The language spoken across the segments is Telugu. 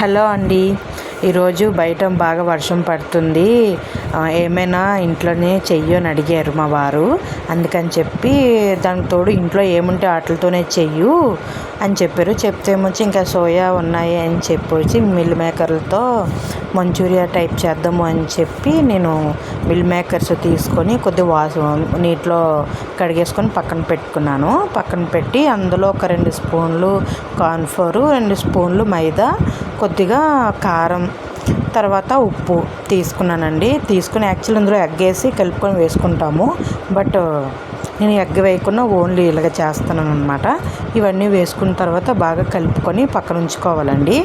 హలో అండి. ఈరోజు బయట బాగా వర్షం పడుతుంది. ఏమైనా ఇంట్లోనే చెయ్యి అని అడిగారు మా వారు. అందుకని చెప్పి దానికి తోడు ఇంట్లో ఏముంటే వాటితోనే చెయ్యు అని చెప్పారు. చెప్తే వచ్చి ఇంకా సోయా ఉన్నాయి అని చెప్పొచ్చి మిల్ మేకర్లతో మంచూరియా టైప్ చేద్దాము అని చెప్పి నేను మిల్ మేకర్స్ తీసుకొని కొద్ది వాసు నీటిలో కడిగేసుకొని పక్కన పెట్టుకున్నాను. పక్కన పెట్టి అందులో ఒక రెండు స్పూన్లు కార్న్ఫ్లోరు రెండు స్పూన్లు మైదా కొద్దిగా కారం తర్వాత ఉప్పు తీసుకున్నానండి. తీసుకుని యాక్చువల్ ఇందులో ఎగ్ వేసి కలుపుకొని వేసుకుంటాము. బట్ నేను ఎగ్ వేయకుండా ఓన్లీ ఇలాగ చేస్తున్నాను అనమాట ఇవన్నీ వేసుకున్న తర్వాత బాగా కలుపుకొని పక్కన ఉంచుకోవాలండి.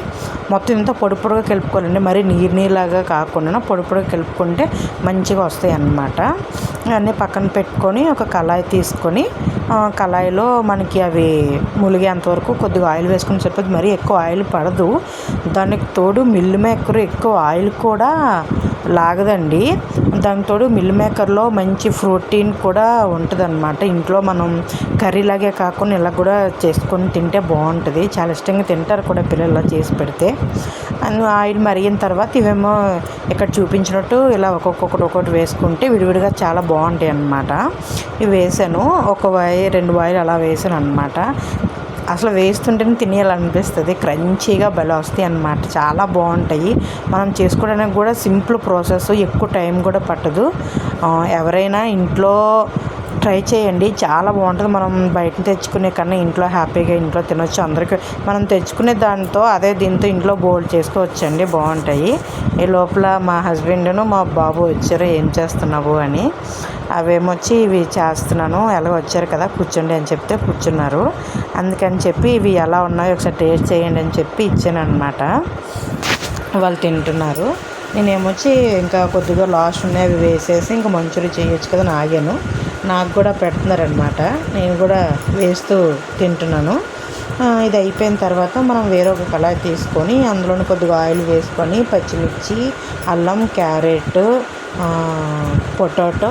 మొత్తం ఇంత పొడి పొడిగా కలుపుకోవాలండి. మరి నీరు నీళ్ళలాగా కాకుండా పొడి పొడిగా కలుపుకుంటే మంచిగా వస్తాయి అన్నమాట ఇవన్నీ పక్కన పెట్టుకొని ఒక కళాయి తీసుకొని కళాయిలో మనకి అవి ములిగేంతవరకు కొద్దిగా ఆయిల్ వేసుకుని సరిపోతుంది మరీ ఎక్కువ ఆయిల్ పడదు. దానికి తోడు మిల్లు మేకర్ ఎక్కువ ఆయిల్ కూడా లాగదండి. దానితోడు మిల్ మేకర్లో మంచి ప్రోటీన్ కూడా ఉంటుంది అనమాట ఇంట్లో మనం కర్రీలాగే కాకుండా ఇలా కూడా చేసుకొని తింటే బాగుంటుంది. చాలా ఇష్టంగా తింటారు కూడా పిల్లలు చేసి పెడితే. ఆయిల్ మరిగిన తర్వాత ఇవేమో ఇక్కడ చూపించినట్టు ఇలా ఒక్కొక్కటి ఒక్కొక్కటి వేసుకుంటే విడివిడిగా చాలా బాగుంటాయి అన్నమాట ఇవి వేసాను. ఒక వాయి రెండు వాయిలు అలా వేసాను అనమాట అసలు వేస్తుంటేనే తినేయాలనిపిస్తుంది. క్రంచీగా భలే వస్తాయి అన్నమాట. చాలా బాగుంటాయి. మనం చేసుకోవడానికి కూడా సింపుల్ ప్రాసెస్. ఎక్కువ టైం కూడా పట్టదు. ఎవరైనా ఇంట్లో ట్రై చేయండి. చాలా బాగుంటుంది. మనం బయట తెచ్చుకునే కన్నా ఇంట్లో హ్యాపీగా ఇంట్లో తినొచ్చు. అందరికీ మనం తెచ్చుకునే దాంతో అదే దీంతో ఇంట్లో బోల్డ్ చేసుకోవచ్చండి. బాగుంటాయి. ఈ లోపల మా హస్బెండ్ను మా బాబు వచ్చారు. ఏం చేస్తున్నావు అని. అవేమొచ్చి ఇవి చేస్తున్నాను. ఎలా వచ్చారు కదా కూర్చోండి అని చెప్తే కూర్చున్నారు. అందుకని చెప్పి ఇవి ఎలా ఉన్నాయో ఒకసారి టేస్ట్ చేయండి అని చెప్పి ఇచ్చాను అనమాట వాళ్ళు తింటున్నారు. నేనేమొచ్చి ఇంకా కొద్దిగా లాస్ట్ ఉన్నాయి అవి వేసేసి ఇంకా మంచూరి చేయొచ్చు కదా ఆగాను. నాకు కూడా పెడుతున్నారనమాట నేను కూడా వేస్తూ తింటున్నాను. ఇది అయిపోయిన తర్వాత మనం వేరొక కళాయి తీసుకొని అందులోని కొద్దిగా ఆయిల్ వేసుకొని పచ్చిమిర్చి అల్లం క్యారెట్ పొటాటో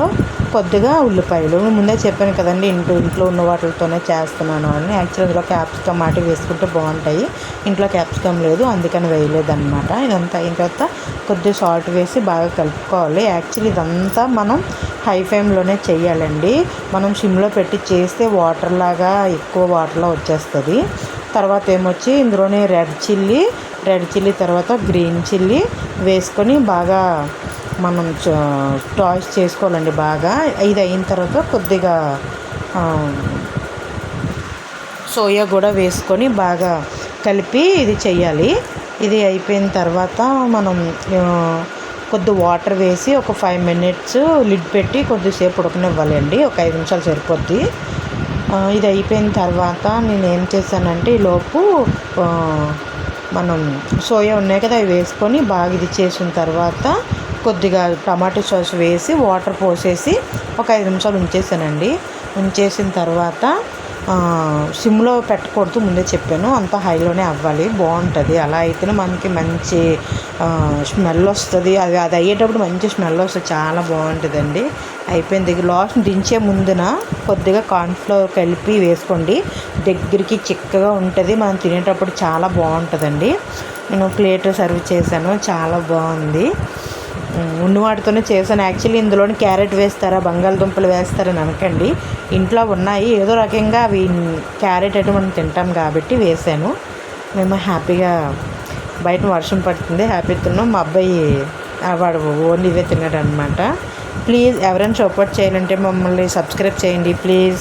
కొద్దిగా ఉల్లిపాయలు. ముందే చెప్పాను కదండి ఇంట్లో ఇంట్లో ఉన్న వాటితోనే చేస్తున్నాను అని. యాక్చువల్ ఇందులో క్యాప్సికమ్ మాట వేసుకుంటే బాగుంటాయి. ఇంట్లో క్యాప్సికమ్ లేదు అందుకని వేయలేదన్నమాట. ఇదంతా అయిన తర్వాత కొద్దిగా సాల్ట్ వేసి బాగా కలుపుకోవాలి. యాక్చువల్లీ ఇదంతా మనం హై ఫ్లేమ్లోనే చేయాలండి. మనం సిమ్లో పెట్టి చేస్తే వాటర్ లాగా ఎక్కువ వాటర్లో వచ్చేస్తుంది. తర్వాత ఏమొచ్చి ఇందులోనే రెడ్ చిల్లీ రెడ్ చిల్లీ తర్వాత గ్రీన్ చిల్లీ వేసుకొని బాగా మనం టాయిస్ చేసుకోవాలండి బాగా. ఇది అయిన తర్వాత కొద్దిగా సోయా కూడా వేసుకొని బాగా కలిపి ఇది చేయాలి ఇది అయిపోయిన తర్వాత మనం కొద్ది వాటర్ వేసి ఒక ఫైవ్ మినిట్స్ లిడ్ పెట్టి కొద్దిసేపు ఉడకనివ్వాలండి. ఒక ఐదు నిమిషాలు సరిపోద్ది. ఇది అయిపోయిన తర్వాత నేను ఏం చేశానంటే ఈలోపు మనం సోయా ఉన్నాయి కదా అవి వేసుకొని బాగా ఇది చేసిన తర్వాత కొద్దిగా టమాటో సాస్ వేసి వాటర్ పోసేసి ఒక ఐదు నిమిషాలు ఉంచేసానండి. ఉంచేసిన తర్వాత సిమ్లో పెట్టకూడదు ముందే చెప్పాను. అంత హైలోనే అవ్వాలి. బాగుంటుంది. అలా అయితేనే మనకి మంచి స్మెల్ వస్తుంది. అది అది అయ్యేటప్పుడు మంచి స్మెల్ వస్తుంది. చాలా బాగుంటుందండి. అయిపోయింది లాస్ట్ దించే ముందున కొద్దిగా కార్న్ఫ్లవర్ కలిపి వేసుకోండి. దగ్గరికి చిక్కగా ఉంటుంది. మనం తినేటప్పుడు చాలా బాగుంటుందండి. నేను ప్లేట్ సర్వ్ చేశాను. చాలా బాగుంది. ఉన్నవాటితోనే చేశాను. యాక్చువల్లీ ఇందులోని క్యారెట్ వేస్తారా బంగాళదుంపలు వేస్తారని అనకండి. ఇంట్లో ఉన్నాయి. ఏదో రకంగా అవి క్యారెట్ అయితే మనం తింటాం కాబట్టి వేసాను మేము హ్యాపీగా బయట వర్షం పడుతుంది. హ్యాపీ తిన్నాం. మా అబ్బాయి వాడు ఓన్లీ ఇవే తిన్నాడు అనమాట ప్లీజ్ ఎవరైనా సపోర్ట్ చేయాలంటే మమ్మల్ని సబ్స్క్రైబ్ చేయండి. ప్లీజ్